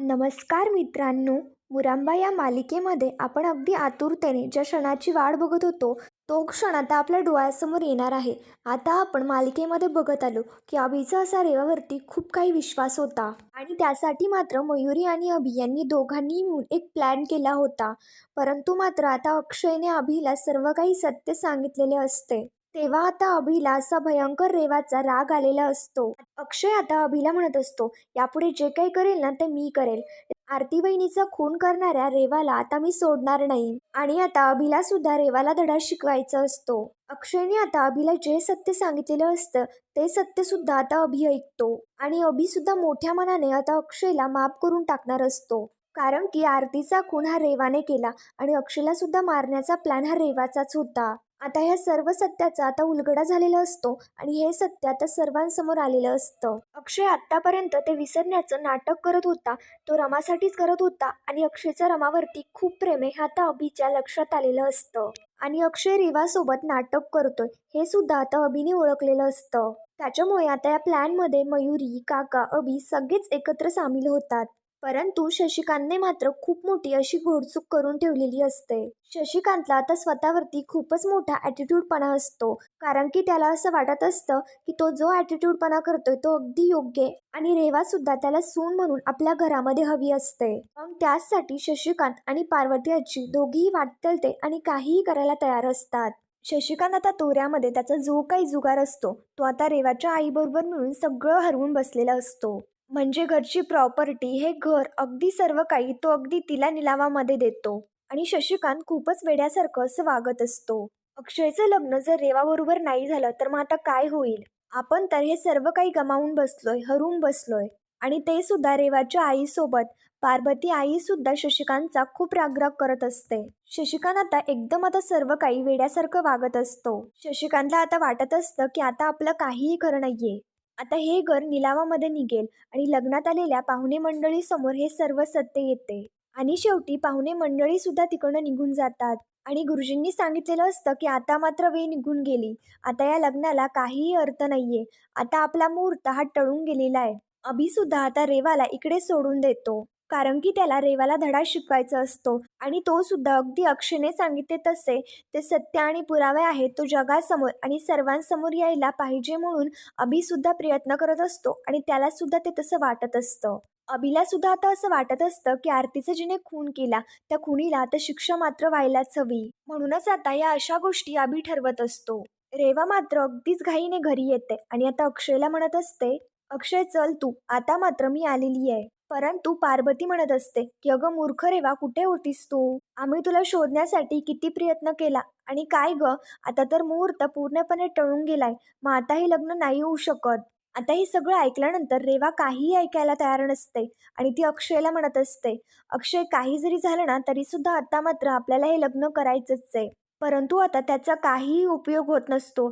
नमस्कार मित्रांनो मुरांबा या मालिकेमध्ये आपण अगदी आतुरतेने ज्या क्षणाची वाट बघत होतो तो क्षण आता आपल्या डोळ्यासमोर येणार आहे. आता आपण मालिकेमध्ये बघत आलो की अभिचा असा रेवावरती खूप काही विश्वास होता. आणि त्यासाठी मात्र मयुरी आणि अभि यांनी दोघांनी मिळून एक प्लॅन केला होता. परंतु मात्र आता अक्षयने अभिला सर्व काही सत्य सांगितलेले असते. तेव्हा आता अभिला असा भयंकर रेवाचा राग आलेला असतो. अक्षय आता अभिला म्हणत असतो यापुढे जे काही करेल ना ते मी करेल. आरती बहिणीचा खून करणाऱ्या रेवाला आता मी सोडणार नाही. आणि आता अभिला सुद्धा रेवाला धडा शिकवायचा असतो. अक्षयने आता अभिला जे सत्य सांगितलेलं असतं ते सत्य सुद्धा आता अभि ऐकतो. आणि अभि सुद्धा मोठ्या मनाने आता अक्षयला माफ करून टाकणार असतो. कारण की आरतीचा खून हा रेवाने केला आणि अक्षयला सुद्धा मारण्याचा प्लॅन हा रेवाचाच होता. आता ह्या सर्व सत्याचा आता उलगडा झालेला असतो आणि हे सत्य आता सर्वांसमोर आलेलं असतं. अक्षय आत्तापर्यंत ते विसरण्याचं नाटक करत होता तो रमासाठीच करत होता आणि अक्षयचं रमावरती खूप प्रेम आहे हे आता अभिच्या लक्षात आलेलं असतं. आणि अक्षय रेवासोबत नाटक करतोय हे सुद्धा आता अभिने ओळखलेलं असतं. त्याच्यामुळे आता या प्लॅनमध्ये मयुरी काका अभि सगळेच एकत्र सामील होतात. परंतु शशिकांतने मात्र खूप मोठी अशी घोडचूक करून ठेवलेली असते. शशिकांतला आता स्वतःवरती खूपच मोठा ॲटिट्यूडपणा असतो. कारण की त्याला असं वाटत असतं की तो जो ॲटिट्यूडपणा करतोय तो अगदी योग्य आणि रेवा सुद्धा त्याला सून म्हणून आपल्या घरामध्ये हवी असते. मग त्याचसाठी शशिकांत आणि पार्वती आजी दोघीही वाटतलते आणि काहीही करायला तयार असतात. शशिकांत आता तोऱ्यामध्ये त्याचा जो काही जुगार असतो तो आता रेवाच्या आईबरोबर मिळून सगळं हरवून बसलेला असतो. म्हणजे घरची प्रॉपर्टी हे घर अगदी सर्व काही तो अगदी तिला निलावामध्ये देतो. आणि शशिकांत खूपच वेड्यासारखं असं वागत असतो. अक्षयचं लग्न जर रेवाबरोबर नाही झालं तर मग आता काय होईल? आपण तर हे सर्व काही गमावून बसलोय हरून बसलोय. आणि ते सुद्धा रेवाच्या आईसोबत पार्वती आई सुद्धा शशिकांतचा खूप रागराग करत असते. शशिकांत आता एकदम आता सर्व काही वेड्यासारखं वागत असतो. शशिकांतला आता वाटत असतं की आता आपलं काहीही खरं नाहीये. आता हे घर निलावामध्ये निघेल आणि लग्नात आलेल्या पाहुणे मंडळी समोर हे सर्व सत्य येते. आणि शेवटी पाहुणे मंडळी सुद्धा तिकडनं निघून जातात. आणि गुरुजींनी सांगितलेलं असतं की आता मात्र वेळ निघून गेली. आता या लग्नाला काहीही अर्थ नाहीये. आता आपला मुहूर्त हा टळून गेलेला आहे. अभि सुद्धा आता रेवाला इकडे सोडून देतो. कारण की त्याला रेवाला धडा शिकवायचा असतो. आणि तो सुद्धा अगदी अक्षयने सांगितले तसे ते सत्य आणि पुरावे आहेत तो जगासमोर आणि सर्वांसमोर यायला पाहिजे म्हणून अभि सुद्धा प्रयत्न करत असतो आणि त्याला सुद्धा ते तसं वाटत असतं. अभिला सुद्धा आता असं वाटत असतं की आरतीचा जिने खून केला त्या खुनीला आता शिक्षा मात्र व्हायलाच हवी. म्हणूनच आता या अशा गोष्टी अभि ठरवत असतो. रेवा मात्र अगदीच घाईने घरी येते आणि आता अक्षयला म्हणत असते अक्षय चल तू आता मात्र मी आलेली आहे. परंतु पार्वती म्हणत असते की अगं मूर्ख रेवा कुठे होतीस तू? आम्ही तुला शोधण्यासाठी किती प्रयत्न केला. आणि काय ग आता तर मुहूर्त पूर्णपणे टळून गेलाय. मग आता हे लग्न नाही होऊ शकत. आता हे सगळं ऐकल्यानंतर रेवा काहीही ऐकायला तयार नसते. आणि ती अक्षयला म्हणत असते अक्षय काही जरी झालं ना तरी सुद्धा आता मात्र आपल्याला हे लग्न करायचंच आहे. परंतु आता त्याचा काहीही उपयोग होत नसतो.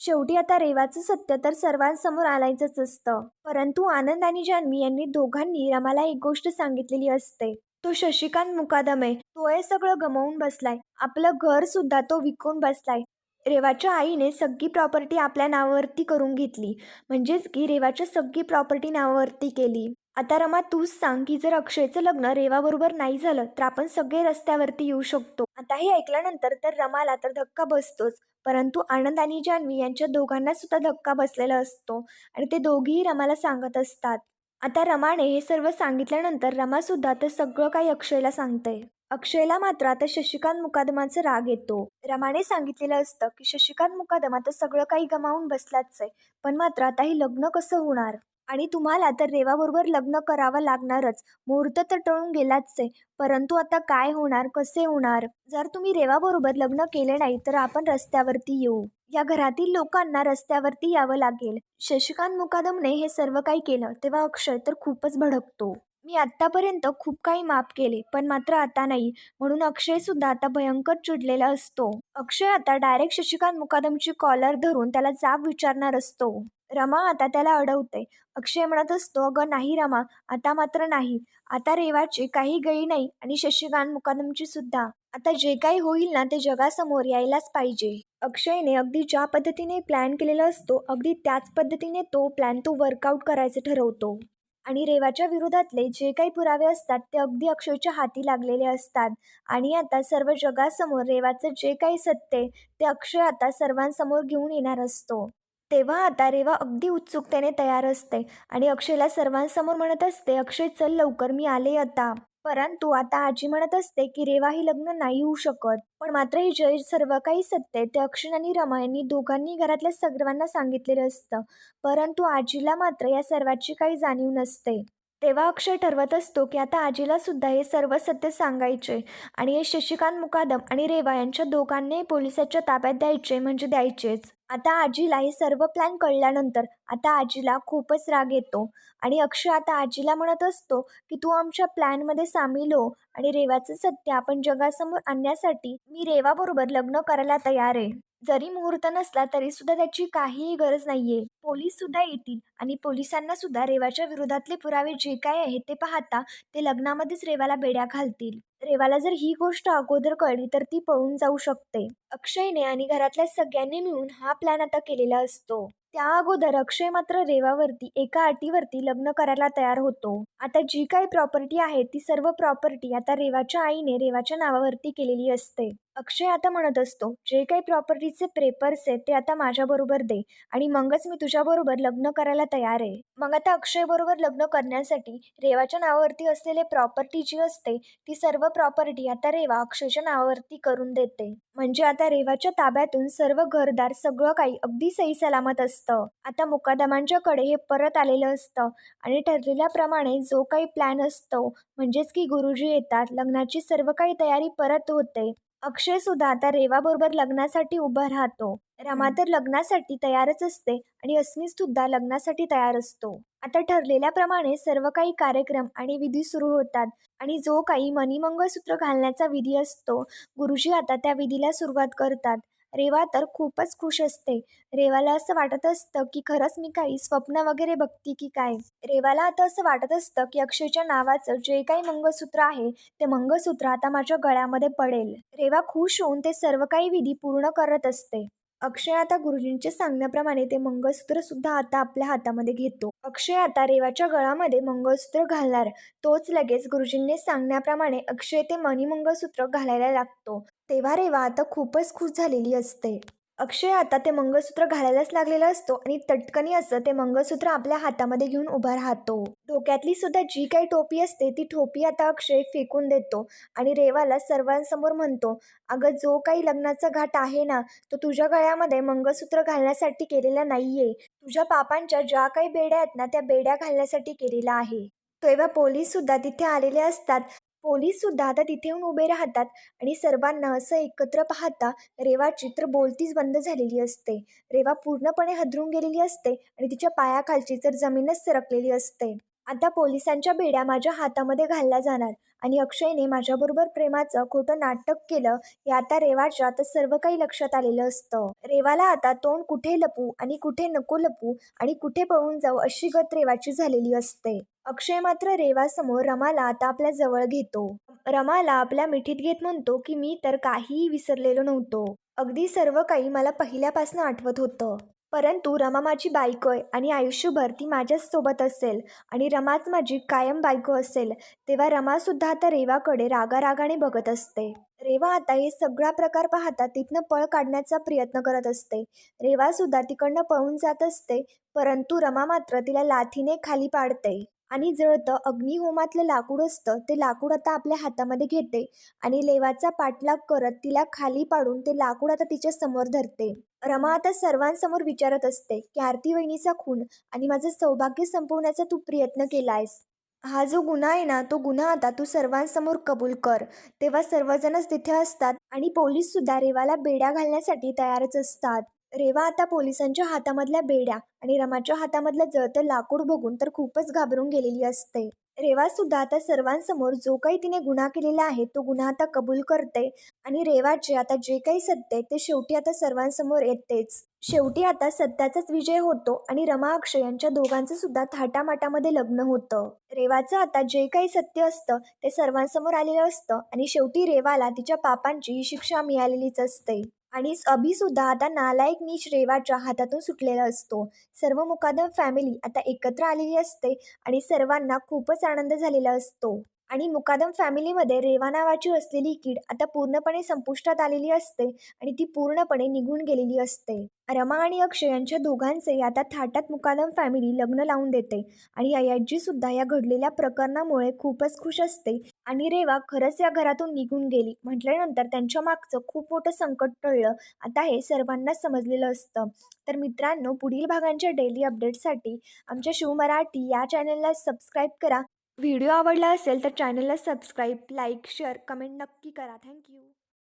शेवटी आता रेवाचं सत्य तर सर्वांसमोर आलायचंच असतं. परंतु आनंद आणि जान्हवी यांनी दोघांनी रमाला एक गोष्ट सांगितलेली असते. तो शशिकांत मुकादम आहे तो हे सगळं गमावून बसलाय. आपलं घर सुद्धा तो विकून बसलाय. रेवाच्या आईने सगळी प्रॉपर्टी आपल्या नावावरती करून घेतली. म्हणजेच की रेवाच्या सगळी प्रॉपर्टी नावावरती केली. आता रमा तूच सांग की जर अक्षयचं लग्न रेवाबरोबर नाही झालं तर आपण सगळे रस्त्यावरती येऊ शकतो. आता हे ऐकल्यानंतर तर रमाला तर धक्का बसतोच. परंतु आनंद आणि जान्हवी यांच्या दोघांना सुद्धा धक्का बसलेला असतो आणि ते दोघेही रमाला सांगत असतात. आता रमाने हे सर्व सांगितल्यानंतर रमा सुद्धा सगळं काही अक्षयला सांगते अक्षयला मात्र आता शशिकांत मुकादमाचा राग येतो. रमाने सांगितलेलं असतं की शशिकांत मुकादम आता सगळं काही गमावून बसलाच आहे पण मात्र आता हे लग्न कसं होणार? आणि तुम्हाला तर रेवाबरोबर लग्न करावं लागणारच. मुहूर्त तर टळून गेलाच आहे परंतु आता काय होणार कसे होणार? जर तुम्ही रेवाबरोबर लग्न केले नाही तर आपण रस्त्यावरती येऊ. या घरातील लोकांना रस्त्यावरती यावं लागेल. शशिकांत मुकादमने हे सर्व काही केलं तेव्हा अक्षय तर खूपच भडकतो. मी आत्तापर्यंत खूप काही माफ केले पण मात्र आता नाही. म्हणून अक्षय सुद्धा आता भयंकर चिडलेला असतो. अक्षय आता डायरेक्ट शशिकांत मुकादमची कॉलर धरून त्याला जाब विचारणार असतो. रमा आता त्याला अडवते अक्षय म्हणत असतो अगं नाही रमा आता मात्र नाही. आता रेवाची काही गळी नाही आणि शशिकांत मुकादमची सुद्धा. आता जे काही होईल ना ते जगासमोर यायलाच पाहिजे. अक्षयने अगदी ज्या पद्धतीने प्लॅन केलेला असतो अगदी त्याच पद्धतीने तो प्लॅन तो वर्कआउट करायचं ठरवतो. आणि रेवाच्या विरोधातले जे काही पुरावे असतात ते अगदी अक्षयच्या हाती लागलेले असतात. आणि आता सर्व जगासमोर रेवाचं जे काही सत्य ते अक्षय आता सर्वांसमोर घेऊन येणार असतो. तेव्हा आता रेवा अगदी उत्सुकतेने तयार असते आणि अक्षयला सर्वांसमोर म्हणत असते अक्षय चल लवकर मी आले आता. परंतु आता आजी म्हणत असते की रेवा ही लग्न नाही होऊ शकत. पण मात्र हे जय सर्व काही सत्य आहे. ते अक्षण आणि रमा यांनी दोघांनी घरातल्या सर्वांना सांगितलेलं असतं. परंतु आजीला मात्र या सर्वाची काही जाणीव नसते. तेव्हा अक्षय ठरवत असतो की आता आजीला सुद्धा हे सर्व सत्य सांगायचे आणि हे शशिकांत मुकादम आणि रेवा यांच्या दोघांनाही पोलिसाच्या ताब्यात द्यायचे म्हणजे द्यायचेच. आता आजीला हे सर्व प्लॅन कळल्यानंतर आता आजीला खूपच राग येतो. आणि अक्षय आता आजीला म्हणत असतो की तू आमच्या प्लॅनमध्ये सामील हो आणि रेवाचं सत्य आपण जगासमोर आणण्यासाठी मी रेवाबरोबर लग्न करायला तयार आहे. जरी मुहूर्त नसला तरी सुद्धा त्याची काहीही गरज नाहीये. पोलीस सुद्धा येतील आणि पोलिसांना सुद्धा रेवाच्या विरोधातले पुरावे जे काय आहे ते पाहता ते लग्नामध्येच रेवाला बेड्या घालतील. रेवाला जर ही गोष्ट अगोदर कळली तर ती पळून जाऊ शकते. अक्षयने आणि घरातल्या सगळ्यांनी मिळून हा प्लॅन आता केलेला असतो. त्या अगोदर अक्षय मात्र रेवावरती एका अटीवरती लग्न करायला तयार होतो. आता जी काही प्रॉपर्टी आहे ती सर्व प्रॉपर्टी आता रेवाच्या आईने रेवाच्या नावावरती केलेली असते. अक्षय आता म्हणत असतो जे काही प्रॉपर्टीचे पेपर्स आहेत ते आता माझ्याबरोबर दे आणि मगच मी तुझ्याबरोबर लग्न करायला तयार आहे. मग आता अक्षय बरोबर लग्न करण्यासाठी रेवाच्या नावावरती असलेले प्रॉपर्टी जी असते ती सर्व प्रॉपर्टी आता रेवा अक्षयच्या नावावरती करून देते. म्हणजे आता रेवाच्या ताब्यातून सर्व घरदार सगळं काही अगदी सही सलामत असतं. आता मुकादमांच्याकडे हे परत आलेलं असतं आणि ठरलेल्याप्रमाणे जो काही प्लॅन असतो म्हणजेच की गुरुजी येतात लग्नाची सर्व काही तयारी परत होते. अक्षय सुद्धा आता रेवाबरोबर लग्नासाठी उभा राहतो. रमा तर लग्नासाठी तयारच असते आणि अस्मी सुद्धा लग्नासाठी तयार असतो. आता ठरलेल्याप्रमाणे सर्व काही कार्यक्रम आणि विधी सुरू होतात आणि जो काही मणिमंगळसूत्र घालण्याचा विधी असतो गुरुजी आता त्या विधीला सुरुवात करतात. रेवा तर खूपच खुश असते. रेवाला असं वाटत असतं की खरंच मी काही स्वप्न वगैरे बघती की काय? रेवाला आता असं वाटत असतं की अक्षयच्या नावाचं जे काही मंगळसूत्र आहे ते मंगळसूत्र आता माझ्या गळ्यामध्ये पडेल. रेवा खुश होऊन ते सर्व काही विधी पूर्ण करत असते. अक्षय आता गुरुजींच्या सांगण्याप्रमाणे ते मंगळसूत्र सुद्धा आता आपल्या हातामध्ये घेतो. अक्षय आता रेवाच्या गळामध्ये मंगळसूत्र घालणार. तोच लगेच गुरुजींनी सांगण्याप्रमाणे अक्षय ते मणिमंगळसूत्र घालायला लागतो. तेव्हा रेवा आता खूपच खुश झालेली असते. अक्षय आता ते मंगळसूत्र घालायलाच लागलेला असतो आणि तटकनी असं ते मंगळसूत्र आपल्या हातामध्ये घेऊन उभा राहतो. डोक्यातली सुद्धा जी काही टोपी असते ती टोपी आता अक्षय फेकून देतो आणि रेवाला सर्वांसमोर म्हणतो अगं जो काही लग्नाचा घाट आहे ना तो तुझ्या गळ्यामध्ये मंगळसूत्र घालण्यासाठी केलेला नाहीये. तुझ्या पापांच्या ज्या काही बेड्या आहेत ना त्या बेड्या घालण्यासाठी केलेला आहे. तेव्हा पोलीस सुद्धा तिथे आलेले असतात पोलीस सुद्धा आता तिथे येऊन उभे राहतात आणि सर्वांना असं एकत्र पाहता रेवाची तर बोलतीच बंद झालेली असते. रेवा पूर्णपणे हदरून गेलेली असते आणि तिच्या पायाखालची तर जमीनच सरकलेली असते. आता पोलिसांच्या बेड्या माझ्या हातामध्ये घालल्या जाणार. आणि अक्षयने माझ्याबरोबर प्रेमाचं खोटं नाटक केलं हे आता रेवाच्या तर सर्व काही लक्षात आलेलं असतं. रेवाला आता तोंड कुठे लपू आणि कुठे नको लपू आणि कुठे पळून जाऊ अशी गत रेवाची झालेली असते. अक्षय मात्र रेवासमोर रमाला आता आपल्या जवळ घेतो. रमाला आपल्या मिठीत घेत म्हणतो की मी तर काहीही विसरलेलो नव्हतो. अगदी सर्व काही मला पहिल्यापासून आठवत होतं. परंतु रमा माझी बायको आहे आणि आयुष्यभर ती माझ्याच सोबत असेल आणि रमाच माझी कायम बायको असेल तेव्हा रमासुद्धा आता रेवाकडे रागारागाने बघत असते. रेवा आता हे सगळा प्रकार पाहता तिथनं पळ काढण्याचा प्रयत्न करत असते. रेवासुद्धा तिकडनं पळून जात असते परंतु रमा मात्र तिला लाथीने खाली पाडते. आणि जळतं अग्निहोमातलं लाकूड असतं ते लाकूड आता आपल्या हातामध्ये घेते आणि लेवाचा पाठलाग करत तिला खाली पाडून ते लाकूड आता तिच्या समोर धरते. रमा आता सर्वांसमोर विचारत असते की आरती वहिनीचा खून आणि माझं सौभाग्य संपवण्याचा तू प्रयत्न केला आहेस हा जो गुन्हा आहे ना तो गुन्हा आता तू सर्वांसमोर कबूल कर. तेव्हा सर्वजणच तिथे असतात आणि पोलीस सुद्धा रेवाला बेड्या घालण्यासाठी तयारच असतात. रेवा आता पोलिसांच्या हातामधल्या बेड्या आणि रमाच्या हातामधलं जळतं लाकूड बघून तर खूपच घाबरून गेलेली असते. रेवा सुद्धा आता सर्वांसमोर जो काही तिने गुन्हा केलेला आहे तो गुन्हा आता कबूल करते आणि रेवाचे आता जे काही सत्य आहे ते शेवटी आता सर्वांसमोर येतेच. शेवटी आता सत्याचाच विजय होतो आणि रमा अक्षय यांच्या दोघांचं सुद्धा थाटामाटामध्ये लग्न होतं. रेवाचं आता जे काही सत्य असतं ते सर्वांसमोर आलेलं असतं आणि शेवटी रेवाला तिच्या पापांची शिक्षा मिळालेलीच असते. आणि अभिसुद्धा आता नालायक नीच रेवाच्या हातातून सुटलेला असतो. सर्व मुकादम फॅमिली आता एकत्र आलेली असते आणि सर्वांना खूपच आनंद झालेला असतो. आणि मुकादम फॅमिलीमध्ये रेवा नावाची असलेली कीड आता पूर्णपणे संपुष्टात आलेली असते आणि ती पूर्णपणे निघून गेलेली असते. रमा आणि अक्षय यांच्या दोघांचे आता थाटात मुकादम फॅमिली लग्न लावून देते आणि अयाजी सुद्धा या घडलेल्या प्रकरणामुळे खूपच खुश असते आणि रेवा खरंच या घरातून निघून गेली. म्हटल्यानंतर त्यांच्या मागचं खूप मोठं संकट टळलं. आता हे सर्वांनाच समजलेलं असतं. तर मित्रांनो पुढील भागांच्या डेली अपडेट्ससाठी आमच्या शिव मराठी या चॅनलला सबस्क्राईब करा. व्हिडिओ आवडला असेल तर चॅनलला सबस्क्राईब लाईक शेअर कमेंट नक्की करा. थँक्यू